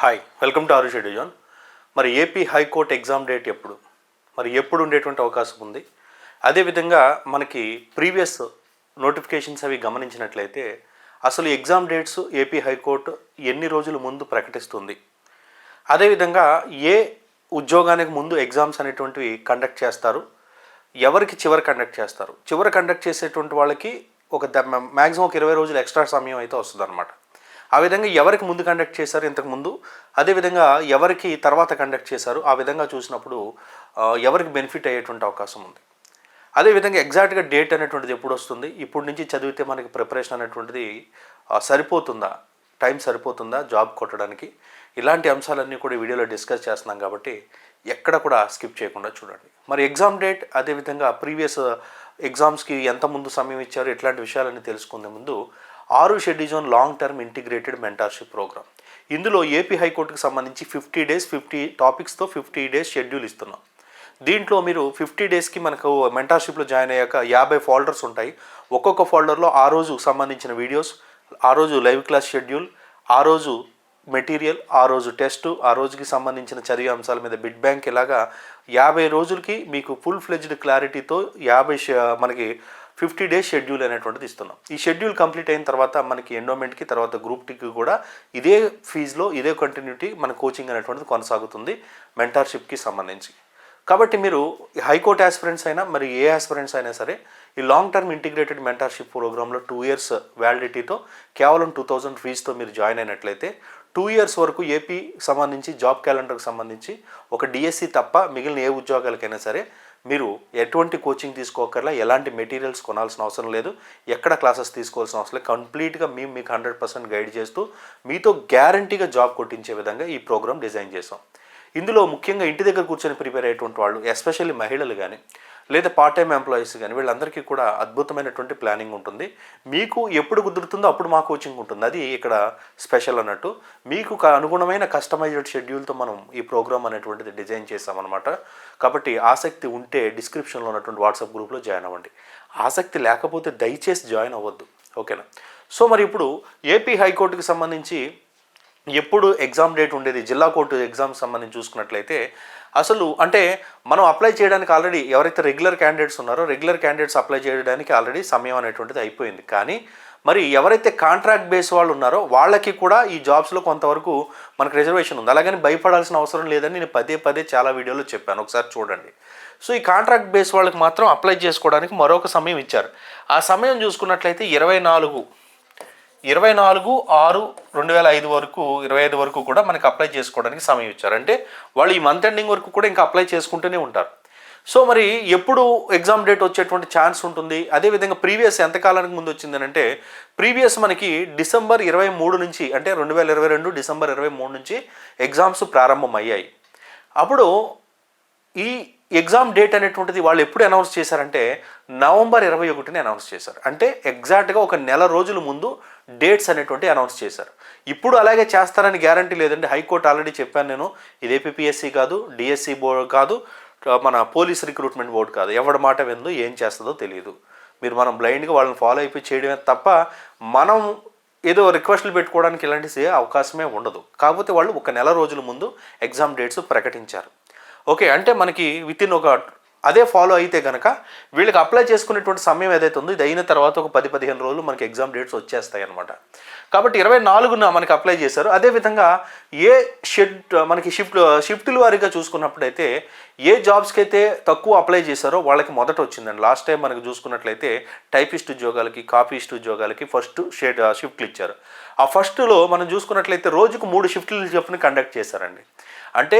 Hi welcome to ఆరు షెడ్యూజన్ మరి AP high court exam date ఎప్పుడు? మరి ఎప్పుడు ఉండేటువంటి అవకాశం ఉంది? అదేవిధంగా మనకి ప్రీవియస్ నోటిఫికేషన్స్ అవి గమనించినట్లయితే అసలు ఎగ్జామ్ డేట్స్ ఏపీ హైకోర్టు ఎన్ని రోజుల ముందు ప్రకటిస్తుంది? అదేవిధంగా ఏ ఉద్యోగానికి ముందు ఎగ్జామ్స్ అనేటువంటివి కండక్ట్ చేస్తారు? ఎవరికి చివరి కండక్ట్ చేస్తారు? చివరి కండక్ట్ చేసేటువంటి వాళ్ళకి ఒక మ్యాక్సిమం ఒక ఇరవై రోజులు ఎక్స్ట్రా సమయం అయితే వస్తుంది అనమాట ఆ విధంగా ఎవరికి ముందు కండక్ట్ చేశారు ఇంతకు ముందు? అదేవిధంగా ఎవరికి తర్వాత కండక్ట్ చేశారు? ఆ విధంగా చూసినప్పుడు ఎవరికి బెనిఫిట్ అయ్యేటువంటి అవకాశం ఉంది? అదేవిధంగా ఎగ్జాక్ట్గా డేట్ అనేటువంటిది ఎప్పుడు వస్తుంది? ఇప్పుడు నుంచి చదివితే మనకి ప్రిపరేషన్ అనేటువంటిది సరిపోతుందా? టైం సరిపోతుందా? జాబ్ కొట్టడానికి? ఇలాంటి అంశాలన్నీ కూడా వీడియోలో డిస్కస్ చేస్తున్నాం కాబట్టి ఎక్కడ కూడా స్కిప్ చేయకుండా చూడండి. మరి ఎగ్జామ్ డేట్ అదేవిధంగా ప్రీవియస్ ఎగ్జామ్స్కి ఎంత ముందు సమయం ఇచ్చారు? ఇట్లాంటి విషయాలన్నీ తెలుసుకునే ముందు ఆరు షెడ్యూజోన్ long term integrated mentorship programme ఇందులో ఏపీ హైకోర్టుకు సంబంధించి ఫిఫ్టీ డేస్ ఫిఫ్టీ టాపిక్స్తో ఫిఫ్టీ డేస్ షెడ్యూల్ ఇస్తున్నాం. దీంట్లో మీరు ఫిఫ్టీ డేస్కి మనకు మెంటార్షిప్లో జాయిన్ అయ్యాక యాభై ఫోల్డర్స్ ఉంటాయి. ఒక్కొక్క ఫోల్డర్లో ఆ రోజు సంబంధించిన వీడియోస్ ఆ రోజు లైవ్ క్లాస్ షెడ్యూల్ ఆ రోజు మెటీరియల్ ఆ రోజు టెస్ట్ ఆ రోజుకి సంబంధించిన చర్య అంశాల మీద బిడ్ బ్యాంక్ ఇలాగా యాభై రోజులకి మీకు ఫుల్ ఫ్లెజ్డ్ క్లారిటీతో యాభై మనకి ఫిఫ్టీ డేస్ షెడ్యూల్ అనేటువంటిది ఇస్తున్నాం. ఈ షెడ్యూల్ కంప్లీట్ అయిన తర్వాత మనకి ఎండోమెంట్కి తర్వాత గ్రూప్ టీకి కూడా ఇదే ఫీజులో ఇదే కంటిన్యూటీ మన కోచింగ్ అనేటువంటిది కొనసాగుతుంది మెంటార్షిప్కి సంబంధించి. కాబట్టి మీరు హైకోర్టు ఆస్పిరెంట్స్ అయినా మరి ఏ ఆస్పిరెంట్స్ అయినా సరే ఈ లాంగ్ టర్మ్ ఇంటిగ్రేటెడ్ మెంటార్షిప్ ప్రోగ్రాంలో టూ ఇయర్స్ వ్యాలిడిటీతో కేవలం టూ థౌజండ్ ఫీజుతో మీరు జాయిన్ అయినట్లయితే టూ ఇయర్స్ వరకు ఏపీ సంబంధించి జాబ్ క్యాలెండర్కి సంబంధించి ఒక డిఎస్సి తప్ప మిగిలిన ఏ ఉద్యోగాలకైనా సరే మీరు ఎటువంటి కోచింగ్ తీసుకోకర్లా ఎలాంటి మెటీరియల్స్ కొనాల్సిన అవసరం లేదు. ఎక్కడ క్లాసెస్ తీసుకోవాల్సిన అవసరం లేదు. కంప్లీట్గా మేము మీకు హండ్రెడ్ పర్సెంట్ గైడ్ చేస్తూ మీతో గ్యారంటీగా జాబ్ కొట్టించే విధంగా ఈ ప్రోగ్రామ్ డిజైన్ చేసాం ఇందులో ముఖ్యంగా ఇంటి దగ్గర కూర్చొని ప్రిపేర్ అయ్యేటువంటి వాళ్ళు ఎస్పెషల్లీ మహిళలు కానీ లేదా పార్ట్ టైం ఎంప్లాయీస్ కానీ వీళ్ళందరికీ కూడా అద్భుతమైనటువంటి ప్లానింగ్ ఉంటుంది. మీకు ఎప్పుడు కుదురుతుందో అప్పుడు మా కోచింగ్ ఉంటుంది. అది ఇక్కడ స్పెషల్ అన్నట్టు. మీకు అనుగుణమైన కస్టమైజ్డ్ షెడ్యూల్తో మనం ఈ ప్రోగ్రామ్ అనేటువంటిది డిజైన్ చేస్తామన్నమాట కాబట్టి ఆసక్తి ఉంటే డిస్క్రిప్షన్లో ఉన్నటువంటి వాట్సాప్ గ్రూప్లో జాయిన్ అవ్వండి. ఆసక్తి లేకపోతే దయచేసి జాయిన్ అవ్వద్దు. ఓకేనా సో మరి ఇప్పుడు ఏపీ హైకోర్టుకి సంబంధించి ఎప్పుడు ఎగ్జామ్ డేట్ ఉండేది? జిల్లా కోర్టు ఎగ్జామ్ సంబంధించి చూసుకున్నట్లయితే అసలు అంటే మనం అప్లై చేయడానికి ఆల్రెడీ ఎవరైతే రెగ్యులర్ క్యాండిడేట్స్ ఉన్నారో రెగ్యులర్ క్యాండిడేట్స్ అప్లై చేయడానికి ఆల్రెడీ సమయం అనేటువంటిది అయిపోయింది. కానీ మరి ఎవరైతే కాంట్రాక్ట్ బేస్ వాళ్ళు ఉన్నారో వాళ్ళకి కూడా ఈ జాబ్స్లో కొంతవరకు మనకు రిజర్వేషన్ ఉంది. అలాగని భయపడాల్సిన అవసరం లేదని నేను పదే పదే చాలా వీడియోలో చెప్పాను. ఒకసారి చూడండి. సో ఈ కాంట్రాక్ట్ బేస్ వాళ్ళకి మాత్రం అప్లై చేసుకోవడానికి మరొక సమయం ఇచ్చారు. ఆ సమయం చూసుకున్నట్లయితే ఇరవై నాలుగు ఇరవై నాలుగు ఆరు రెండు వేల ఐదు వరకు ఇరవై ఐదు వరకు కూడా మనకి అప్లై చేసుకోవడానికి సమయం ఇచ్చారు. అంటే వాళ్ళు ఈ మంత్ ఎండింగ్ వరకు కూడా ఇంకా అప్లై చేసుకుంటూనే ఉంటారు. సో మరి ఎప్పుడు ఎగ్జామ్ డేట్ వచ్చేటువంటి ఛాన్స్ ఉంటుంది? అదేవిధంగా ప్రీవియస్ ఎంతకాలానికి ముందు వచ్చిందని అంటే ప్రీవియస్ మనకి డిసెంబర్ ఇరవై మూడు నుంచి అంటే రెండు వేల ఇరవై రెండు డిసెంబర్ ఇరవై మూడు నుంచి ఎగ్జామ్స్ ప్రారంభం అయ్యాయి అప్పుడు ఈ ఎగ్జామ్ డేట్ అనేటువంటిది వాళ్ళు ఎప్పుడు అనౌన్స్ చేశారంటే నవంబర్ ఇరవై ఒకటిని అనౌన్స్ చేశారు. అంటే ఎగ్జాక్ట్గా ఒక నెల రోజుల ముందు డేట్స్ అనేటువంటి అనౌన్స్ చేశారు. ఇప్పుడు అలాగే చేస్తారని గ్యారంటీ లేదండి. హైకోర్టు ఆల్రెడీ చెప్పాను నేను. ఇది ఏపీఎస్సీ కాదు డిఎస్సి బోర్డు కాదు మన పోలీస్ రిక్రూట్మెంట్ బోర్డు కాదు. ఎవడి మాట విందో ఏం చేస్తుందో తెలియదు. మీరు మనం బ్లైండ్గా వాళ్ళని ఫాలో అయిపోయి చేయడమే తప్ప మనం ఏదో రిక్వెస్ట్లు పెట్టుకోవడానికి ఇలాంటి అవకాశమే ఉండదు. కాకపోతే వాళ్ళు ఒక నెల రోజుల ముందు ఎగ్జామ్ డేట్స్ ప్రకటించారు. ఓకే అంటే మనకి విత్ ఇన్ ఒక అదే ఫాలో అయితే కనుక వీళ్ళకి అప్లై చేసుకునేటువంటి సమయం ఏదైతే ఉందో ఇది అయిన తర్వాత ఒక పది పదిహేను రోజులు మనకి ఎగ్జామ్ డేట్స్ వచ్చేస్తాయి అనమాట కాబట్టి ఇరవై నాలుగున మనకి అప్లై చేశారు. అదేవిధంగా ఏ షెడ్ మనకి షిఫ్ట్ షిఫ్టుల వారీగా చూసుకున్నప్పుడైతే ఏ జాబ్స్కి అయితే తక్కువ అప్లై చేశారో వాళ్ళకి మొదట వచ్చిందండి. లాస్ట్ టైం మనకి చూసుకున్నట్లయితే టైపిస్ట్ ఉద్యోగాలకి కాపీస్ట్ ఉద్యోగాలకి ఫస్ట్ షెడ్ షిఫ్ట్లు ఇచ్చారు. ఆ ఫస్ట్లో మనం చూసుకున్నట్లయితే రోజుకు మూడు షిఫ్ట్లు చొప్పున కండక్ట్ చేశారండి. అంటే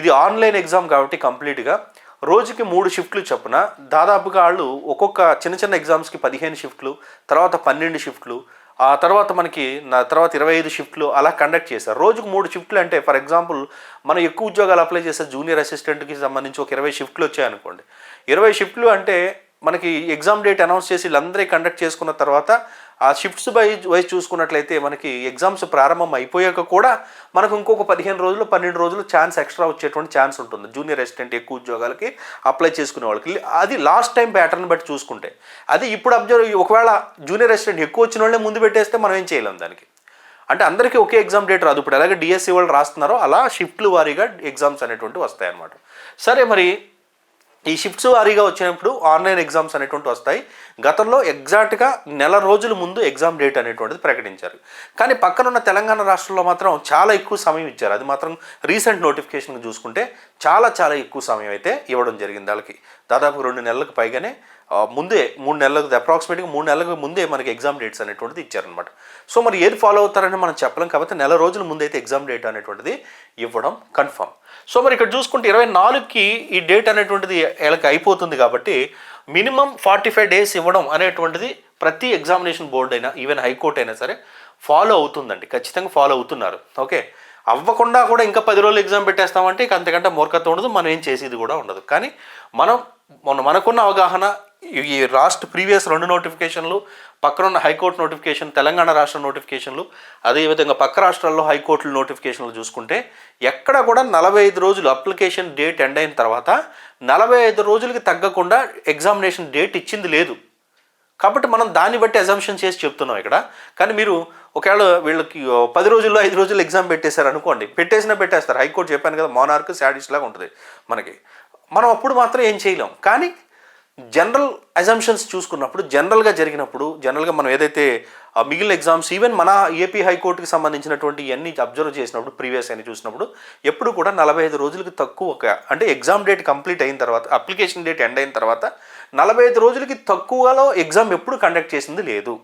ఇది ఆన్లైన్ ఎగ్జామ్ కాబట్టి కంప్లీట్గా రోజుకి మూడు షిఫ్ట్లు చొప్పున దాదాపుగా వాళ్ళు ఒక్కొక్క చిన్న చిన్న ఎగ్జామ్స్కి పదిహేను షిఫ్ట్లు తర్వాత పన్నెండు షిఫ్ట్లు ఆ తర్వాత మనకి నా తర్వాత ఇరవై ఐదు షిఫ్ట్లు అలా కండక్ట్ చేశారు. రోజుకు మూడు షిఫ్ట్లు అంటే ఫర్ ఎగ్జాంపుల్ మనం ఎక్కువ ఉద్యోగాలు అప్లై చేసే జూనియర్ అసిస్టెంట్కి సంబంధించి ఒక ఇరవై షిఫ్ట్లు వచ్చాయనుకోండి ఇరవై షిఫ్ట్లు అంటే మనకి ఎగ్జామ్ డేట్ అనౌన్స్ చేసి వీళ్ళందరికీ కండక్ట్ చేసుకున్న తర్వాత ఆ షిఫ్ట్స్ బై వైజ్ చూసుకున్నట్లయితే మనకి ఎగ్జామ్స్ ప్రారంభం అయిపోయాక కూడా మనకు ఇంకొక పదిహేను రోజులు పన్నెండు రోజులు ఛాన్స్ ఎక్స్ట్రా వచ్చేటువంటి ఛాన్స్ ఉంటుంది. జూనియర్ అసిస్టెంట్ ఎక్కువ ఉద్యోగాలకి అప్లై చేసుకునే వాళ్ళకి. అది లాస్ట్ టైం ప్యాటర్న్ బట్టి చూసుకుంటే అది ఇప్పుడు అబ్జర్వ్ ఒకవేళ జూనియర్ అసిస్టెంట్ ఎక్కువ వచ్చిన వాళ్ళే ముందు పెట్టేస్తే మనం ఏం చేయలేం దానికి. అంటే అందరికీ ఒకే ఎగ్జామ్ డేట్ రాదు. ఇప్పుడు ఎలాగ డిఎస్సి వాళ్ళు రాస్తున్నారో అలా షిఫ్ట్లు వారీగా ఎగ్జామ్స్ అనేటువంటి వస్తాయన్నమాట. సరే మరి ఈ షిఫ్ట్స్ వారీగా వచ్చినప్పుడు ఆన్లైన్ ఎగ్జామ్స్ అనేటువంటి వస్తాయి. గతంలో ఎగ్జాక్ట్గా నెల రోజుల ముందు ఎగ్జామ్ డేట్ అనేటువంటిది ప్రకటించారు. కానీ పక్కనున్న తెలంగాణ రాష్ట్రంలో మాత్రం చాలా ఎక్కువ సమయం ఇచ్చారు. అది మాత్రం రీసెంట్ నోటిఫికేషన్ చూసుకుంటే చాలా చాలా ఎక్కువ సమయం అయితే ఇవ్వడం జరిగింది వాళ్ళకి. దాదాపు రెండు నెలలకు పైగానే ముందే మూడు నెలలకు అప్రాక్సిమేట్గా మూడు నెలలకు ముందే మనకి ఎగ్జామ్ డేట్స్ అనేటువంటిది ఇచ్చారనమాట సో మరి ఏది ఫాలో అవుతారని మనం చెప్పలేం కాబట్టి నెల రోజుల ముందు అయితే ఎగ్జామ్ డేట్ అనేటువంటిది ఇవ్వడం కన్ఫర్మ్ సో మరి ఇక్కడ చూసుకుంటే ఇరవై నాలుగుకి ఈ డేట్ అనేటువంటిది వీళ్ళకి అయిపోతుంది కాబట్టి మినిమం ఫార్టీ ఫైవ్ డేస్ ఇవ్వడం అనేటువంటిది ప్రతి ఎగ్జామినేషన్ బోర్డు అయినా ఈవెన్ హైకోర్టు అయినా సరే ఫాలో అవుతుందండి. ఖచ్చితంగా ఫాలో అవుతున్నారు. ఓకే? అవ్వకుండా కూడా ఇంకా పది రోజులు ఎగ్జామ్ పెట్టేస్తామంటే ఇక అంతకంటే మూర్ఖత్వం ఉండదు మనం ఏం చేసేది కూడా ఉండదు. కానీ మనం మన మనకున్న అవగాహన ఈ- రాష్ట్ర ప్రీవియస్ రెండు నోటిఫికేషన్లు పక్కనున్న హైకోర్టు నోటిఫికేషన్ తెలంగాణ రాష్ట్ర నోటిఫికేషన్లు అదేవిధంగా పక్క రాష్ట్రాల్లో హైకోర్టుల నోటిఫికేషన్లు చూసుకుంటే ఎక్కడ కూడా నలభై ఐదు రోజులు అప్లికేషన్ డేట్ ఎండ్ అయిన తర్వాత నలభై ఐదు రోజులకి తగ్గకుండా ఎగ్జామినేషన్ డేట్ ఇచ్చింది లేదు. కాబట్టి మనం దాన్ని బట్టి అజంప్షన్ చేసి చెప్తున్నాం ఇక్కడ. కానీ మీరు ఒకవేళ వీళ్ళకి పది రోజుల్లో ఐదు రోజులు ఎగ్జామ్ పెట్టేశారు అనుకోండి పెట్టేసినా పెట్టేస్తారు. హైకోర్టు చెప్పాను కదా మోనార్క్ శాడిస్ లాగా ఉంటుంది మనకి. మనం అప్పుడు మాత్రం ఏం చేయలేం. కానీ జనరల్ అజంప్షన్స్ చూసుకున్నప్పుడు జనరల్గా జరిగినప్పుడు జనరల్గా మనం ఏదైతే మిగిలిన ఎగ్జామ్స్ ఈవెన్ మన ఏపీ హైకోర్టుకి సంబంధించినటువంటి అన్ని అబ్జర్వ్ చేసినప్పుడు ప్రీవియస్ అని చూసినప్పుడు ఎప్పుడు కూడా నలభై ఐదు రోజులకి తక్కువ ఒక అంటే ఎగ్జామ్ డేట్ కంప్లీట్ అయిన తర్వాత అప్లికేషన్ డేట్ ఎండ్ అయిన తర్వాత నలభై ఐదు రోజులకి తక్కువలో ఎగ్జామ్ ఎప్పుడు కండక్ట్ చేసింది లేదు.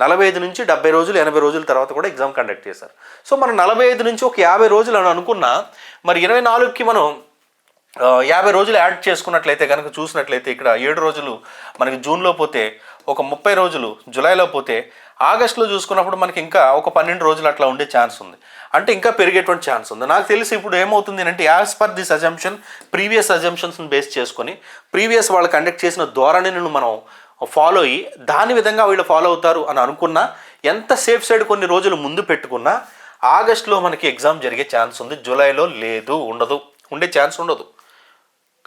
నలభై ఐదు నుంచి డెబ్బై రోజులు ఎనభై రోజుల తర్వాత కూడా ఎగ్జామ్ కండక్ట్ చేశారు. సో మనం నలభై ఐదు నుంచి ఒక యాభై రోజులు అని అనుకున్నా మరి ఇరవై నాలుగుకి మనం యాభై రోజులు యాడ్ చేసుకున్నట్లయితే కనుక చూసినట్లయితే ఇక్కడ ఏడు రోజులు మనకి జూన్లో పోతే ఒక ముప్పై రోజులు జూలైలో పోతే ఆగస్టులో చూసుకున్నప్పుడు మనకి ఇంకా ఒక పన్నెండు రోజులు అట్లా ఉండే ఛాన్స్ ఉంది. అంటే ఇంకా పెరిగేటువంటి ఛాన్స్ ఉంది. నాకు తెలిసి ఇప్పుడు ఏమవుతుంది అంటే as per this assumption previous అజంప్షన్స్ని base చేసుకొని ప్రీవియస్ వాళ్ళు కండక్ట్ చేసిన ధోరణిని మనం ఫాలో అయ్యి దాని విధంగా వీళ్ళు ఫాలో అవుతారు అని అనుకున్నా ఎంత సేఫ్ సైడ్ కొన్ని రోజులు ముందు పెట్టుకున్నా ఆగస్టులో మనకి ఎగ్జామ్ జరిగే ఛాన్స్ ఉంది. జూలైలో లేదు ఉండదు. ఉండే ఛాన్స్ ఉండదు.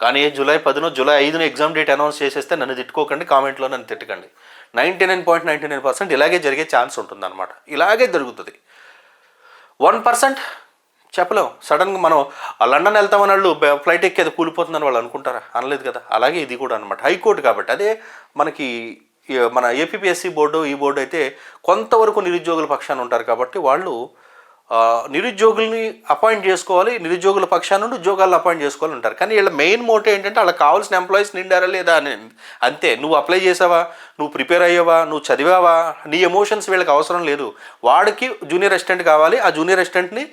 కానీ జూలై పదినో జూలై ఐదున ఎగ్జామ్ డేట్ అనౌన్స్ చేసేస్తే నన్ను తిట్టుకోకండి కామెంట్లో నన్ను తిట్టకండి. Ninety nine point ninety nine percent ఇలాగే జరిగే ఛాన్స్ ఉంటుందన్నమాట. ఇలాగే జరుగుతుంది. One percent? చెప్పలేం. సడన్గా మనం ఆ లండన్ వెళ్తామని వాళ్ళు ఫ్లైట్ ఎక్కేది కూలిపోతుందని వాళ్ళు అనుకుంటారా? అనలేదు కదా. అలాగే ఇది కూడా అనమాట హైకోర్టు కాబట్టి అదే మనకి మన ఏపీఎస్సి బోర్డు ఈ బోర్డు అయితే కొంతవరకు నిరుద్యోగుల పక్షాన ఉంటారు కాబట్టి వాళ్ళు నిరుద్యోగుల్ని అపాయింట్ చేసుకోవాలి నిరుద్యోగుల పక్షాన నుండి ఉద్యోగాలు అపాయింట్ చేసుకోవాలి ఉంటారు కానీ వీళ్ళ మెయిన్ మోటివ్ ఏంటంటే వాళ్ళకి కావాల్సిన ఎంప్లాయీస్ నిండారా లేదా అని అంతే. నువ్వు అప్లై చేసావా? నువ్వు ప్రిపేర్ అయ్యావా? నువ్వు చదివావా? నీ ఎమోషన్స్ వీళ్ళకి అవసరం లేదు. వాడికి జూనియర్ అసిస్టెంట్ కావాలి. ఆ జూనియర్ అసిస్టెంట్ని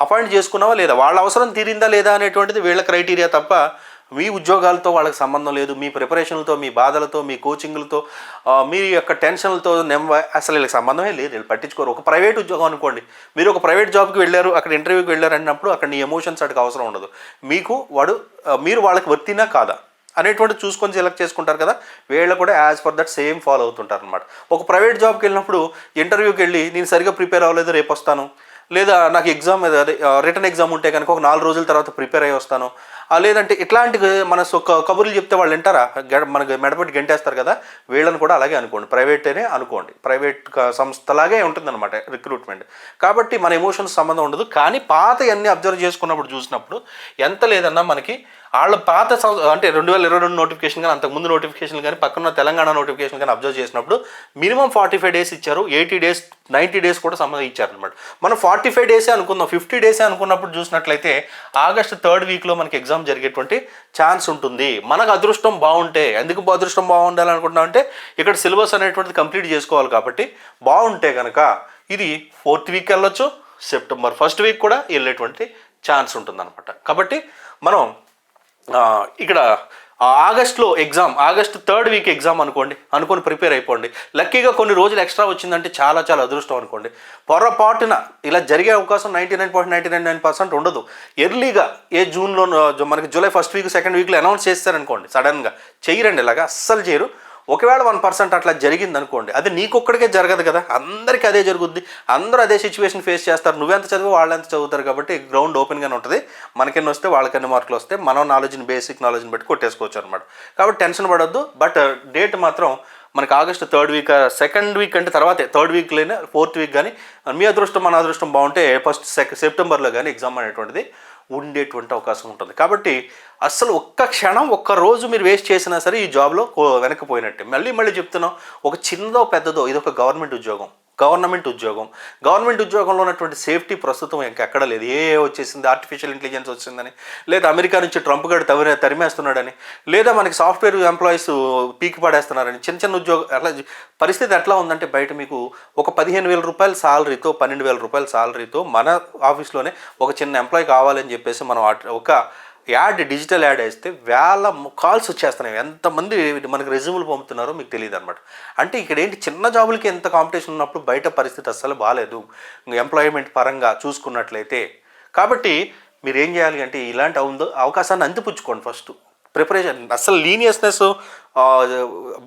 అపాయింట్ చేసుకున్నావా లేదా? వాళ్ళ అవసరం తీరిందా లేదా అనేటువంటిది వీళ్ళ క్రైటీరియా తప్ప మీ ఉద్యోగాలతో వాళ్ళకి సంబంధం లేదు మీ ప్రిపరేషన్లతో మీ బాధలతో మీ కోచింగ్లతో మీ యొక్క టెన్షన్లతో నెమ్మ అసలు వీళ్ళకి సంబంధమే లేదు. వీళ్ళు పట్టించుకోరు. ఒక ప్రైవేట్ ఉద్యోగం అనుకోండి మీరు ఒక ప్రైవేట్ జాబ్కి వెళ్ళారు అక్కడ ఇంటర్వ్యూకి వెళ్ళారు అన్నప్పుడు అక్కడ నీ ఎమోషన్స్ అటుకు అవసరం ఉండదు. మీకు వాడు మీరు వాళ్ళకి వర్తినా కాదా అనేటువంటి చూసుకొని సెలెక్ట్ చేసుకుంటారు కదా వీళ్ళు కూడా as per that same follow అవుతుంటారు అనమాట ఒక ప్రైవేట్ జాబ్కి వెళ్ళినప్పుడు ఇంటర్వ్యూకి వెళ్ళి నేను సరిగ్గా ప్రిపేర్ అవ్వలేదు రేపు వస్తాను. లేదా నాకు ఎగ్జామ్ రిటర్న్ ఎగ్జామ్ ఉంటే కనుక ఒక నాలుగు రోజుల తర్వాత ప్రిపేర్ అయ్యి వస్తాను. లేదంటే ఇట్లాంటి మన సో- క- కబుర్లు చెప్తే వాళ్ళు వింటారా? గెడ- మనకి మెడపెట్టి గంటేస్తారు కదా? వీళ్ళని కూడా అలాగే అనుకోండి. ప్రైవేటేనే అనుకోండి. ప్రైవేట్ సంస్థలాగే ఉంటుందన్నమాట రిక్రూట్మెంట్. కాబట్టి మన ఎమోషన్స్ సంబంధం ఉండదు. కానీ పాత అన్ని అబ్జర్వ్ చేసుకున్నప్పుడు చూసినప్పుడు ఎంత లేదన్నా మనకి వాళ్ళ పాత అంటే రెండు వేల ఇరవై రెండు నోటిఫికేషన్ కానీ అంతకుముందు నోటిఫికేషన్ కానీ పక్కన తెలంగాణ నోటిఫికేషన్ కానీ అబ్జర్వ్ చేసినప్పుడు మినిమం ఫార్టీ ఫైవ్ డేస్ ఇచ్చారు. ఎయిటీ డేస్ నైంటీ డేస్ కూడా సంబంధం ఇచ్చారు అనమాట మనం ఫార్టీ ఫైవ్ డేసే అనుకుందాం. ఫిఫ్టీ డేసే అనుకున్నప్పుడు చూసినట్లయితే ఆగస్ట్ థర్డ్ వీక్లో మనకి ఎగ్జామ్ జరిగేటువంటి ఛాన్స్ ఉంటుంది. మనకు అదృష్టం బాగుంటే ఎందుకు అదృష్టం బాగుండాలి అనుకుంటున్నాం అంటే ఇక్కడ సిలబస్ అనేటువంటిది కంప్లీట్ చేసుకోవాలి కాబట్టి బాగుంటే కనుక ఇది ఫోర్త్ వీక్ వెళ్ళొచ్చు సెప్టెంబర్ ఫస్ట్ వీక్ కూడా వెళ్ళేటువంటి ఛాన్స్ ఉంటుందన్నమాట. కాబట్టి మనం ఇక్కడ ఆగస్ట్లో exam August third week exam అనుకోండి అనుకొని ప్రిపేర్ అయిపోండి. లక్కీగా కొన్ని రోజులు ఎక్స్ట్రా వచ్చిందంటే చాలా చాలా అదృష్టం అనుకోండి. పొరపాటున ఇలా జరిగే అవకాశం ninety nine point ninety nine nine percent ఉండదు. ఎర్లీగా ఏ జూన్లో మనకి జూలై ఫస్ట్ వీక్ సెకండ్ వీక్లో అనౌన్స్ చేస్తారనుకోండి సడన్గా. చేయరండి ఇలాగా అస్సలు చేయరు. ఒకవేళ వన్ పర్సెంట్ అట్లా జరిగింది అనుకోండి అది నీకొక్కడికే జరగదు కదా. అందరికీ అదే జరుగుద్ది. అందరూ అదే సిచ్యువేషన్ ఫేస్ చేస్తారు. నువ్వెంత చదివి వాళ్ళు ఎంత చదువుతారు కాబట్టి గ్రౌండ్ ఓపెన్గానే ఉంటుంది. మనకెన్ని వస్తే వాళ్ళకెన్ని మార్కులు వస్తే మనం నాలెడ్జ్ని బేసిక్ నాలెడ్జ్ని బట్టి కొట్టేసుకోవచ్చు అనమాట కాబట్టి టెన్షన్ పడొద్దు. బట్ డేట్ uh, మాత్రం మనకి August third week second week అంటే తర్వాతే థర్డ్ వీక్లోనే ఫోర్త్ వీక్ కానీ మీ అదృష్టం మన అదృష్టం బాగుంటే ఫస్ట్ సెక్ సెప్టెంబర్లో కానీ ఎగ్జామ్ అనేటువంటిది ఉండేటువంటి అవకాశం ఉంటుంది. కాబట్టి అస్సలు ఒక్క క్షణం ఒక్క రోజు మీరు వేస్ట్ చేసినా సరే ఈ జాబ్లో వెనక్కిపోయినట్టే మళ్ళీ మళ్ళీ చెప్తున్నాం ఒక చిన్నదో పెద్దదో ఇది ఒక గవర్నమెంట్ ఉద్యోగం. గవర్నమెంట్ ఉద్యోగం. గవర్నమెంట్ ఉద్యోగంలో ఉన్నటువంటి సేఫ్టీ ప్రస్తుతం ఇంకెక్కడ లేదు. ఏ వచ్చేసింది? ఆర్టిఫిషియల్ ఇంటెలిజెన్స్ వచ్చిందని లేదా అమెరికా నుంచి ట్రంప్ గడు తరి తరిమేస్తున్నాడని లేదా మనకి సాఫ్ట్వేర్ ఎంప్లాయీస్ పీకి పడేస్తున్నారని చిన్న చిన్న ఉద్యోగం అట్లా పరిస్థితి ఎట్లా ఉందంటే బయట మీకు ఒక పదిహేను వేల రూపాయల సాలరీతో పన్నెండు వేల రూపాయల సాలరీతో మన ఆఫీస్లోనే ఒక చిన్న ఎంప్లాయీ కావాలని చెప్పేసి మనం ఒక యాడ్ డిజిటల్ యాడ్ వేస్తే వేల కాల్స్ వచ్చేస్తున్నాయి. ఎంతమంది మనకి రెజ్యూములు పంపుతున్నారో మీకు తెలియదు అనమాట అంటే ఇక్కడ ఏంటి చిన్న జాబులకి ఎంత కాంపిటీషన్ ఉన్నప్పుడు బయట పరిస్థితి అస్సలు బాగాలేదు ఎంప్లాయ్మెంట్ పరంగా చూసుకున్నట్లయితే. కాబట్టి మీరు ఏం చేయాలి అంటే ఇలాంటి అవకాశాన్ని అందిపుచ్చుకోండి ఫస్ట్. ప్రిపరేషన్ అసలు లీనియస్నెస్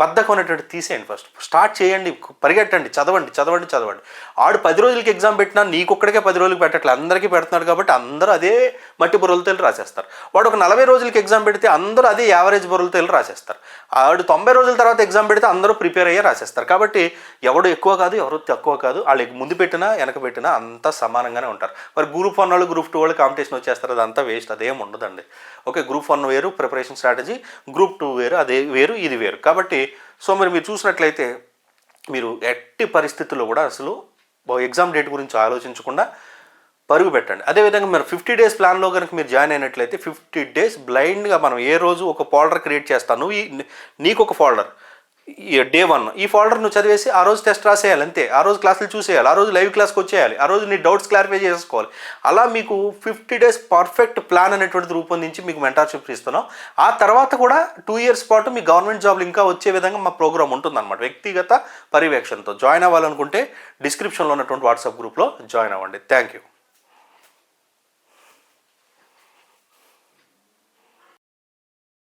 బద్ధకం అనేటువంటి తీసేయండి ఫస్ట్ స్టార్ట్ చేయండి పరిగెట్టండి చదవండి చదవండి చదవండి. ఆడు పది రోజులకి ఎగ్జామ్ పెట్టినా నీకొక్కడికే పది రోజులకి పెట్టట్లేదు అందరికీ పెడుతున్నాడు కాబట్టి అందరూ అదే మట్టి బుర్రలతో వెళ్ళి రాసేస్తారు. వాడు ఒక నలభై రోజులకి ఎగ్జామ్ పెడితే అందరూ అదే యావరేజ్ బుర్రలతో వెళ్ళి రాసేస్తారు. ఆడు తొంభై రోజుల తర్వాత ఎగ్జామ్ పెడితే అందరూ ప్రిపేర్ అయ్యే రాసేస్తారు. కాబట్టి ఎవడు ఎక్కువ కాదు ఎవరు తక్కువ కాదు వాళ్ళు ముందు పెట్టినా వెనక పెట్టినా అంతా సమానంగానే ఉంటారు. మరి గ్రూప్ వన్ వాళ్ళు గ్రూప్ టూ వాళ్ళు కాంపిటీషన్ వచ్చేస్తారు. అదంతా వేస్ట్ అదేం ఉండదండి. ఓకే గ్రూప్ వన్ వేరు ప్రిపరేషన్ స్ట్రాటజీ గ్రూప్ టూ వేరు అదే వేరు. ఇది వేరు. కాబట్టి సో మరి మీరు చూసినట్లయితే మీరు ఎట్టి పరిస్థితుల్లో కూడా అసలు ఎగ్జామ్ డేట్ గురించి ఆలోచించకుండా పరుగు పెట్టండి. అదేవిధంగా మీరు ఫిఫ్టీ డేస్ ప్లాన్లో కనుక మీరు జాయిన్ అయినట్లయితే ఫిఫ్టీ డేస్ బ్లైండ్గా మనం ఏ రోజు ఒక ఫోల్డర్ క్రియేట్ చేస్తాను ఈ నీకు ఒక ఫోల్డర్. Day one. ఈ ఫోల్డర్ నువ్వు చదివేసి ఆ రోజు టెస్ట్ రాసేయాలి అంతే. ఆ రోజు క్లాసులు చూసేయాలి ఆ రోజు లైవ్ క్లాస్కి వచ్చేయాలి ఆ రోజు నీ డౌట్స్ క్లారిఫై చేసుకోవాలి. అలా మీకు ఫిఫ్టీ డేస్ పర్ఫెక్ట్ ప్లాన్ అనేటువంటిది రూపొందించి మీకు మెంటార్షిప్ ఇస్తున్నాం. ఆ తర్వాత కూడా టూ ఇయర్స్ పాటు మీ గవర్నమెంట్ జాబ్లు ఇంకా వచ్చే విధంగా మా ప్రోగ్రామ్ ఉంటుందన్నమాట. వ్యక్తిగత పర్యవేక్షణతో. జాయిన్ అవ్వాలనుకుంటే డిస్క్రిప్షన్లో ఉన్నటువంటి వాట్సాప్ గ్రూప్లో జాయిన్ అవ్వండి. Thank you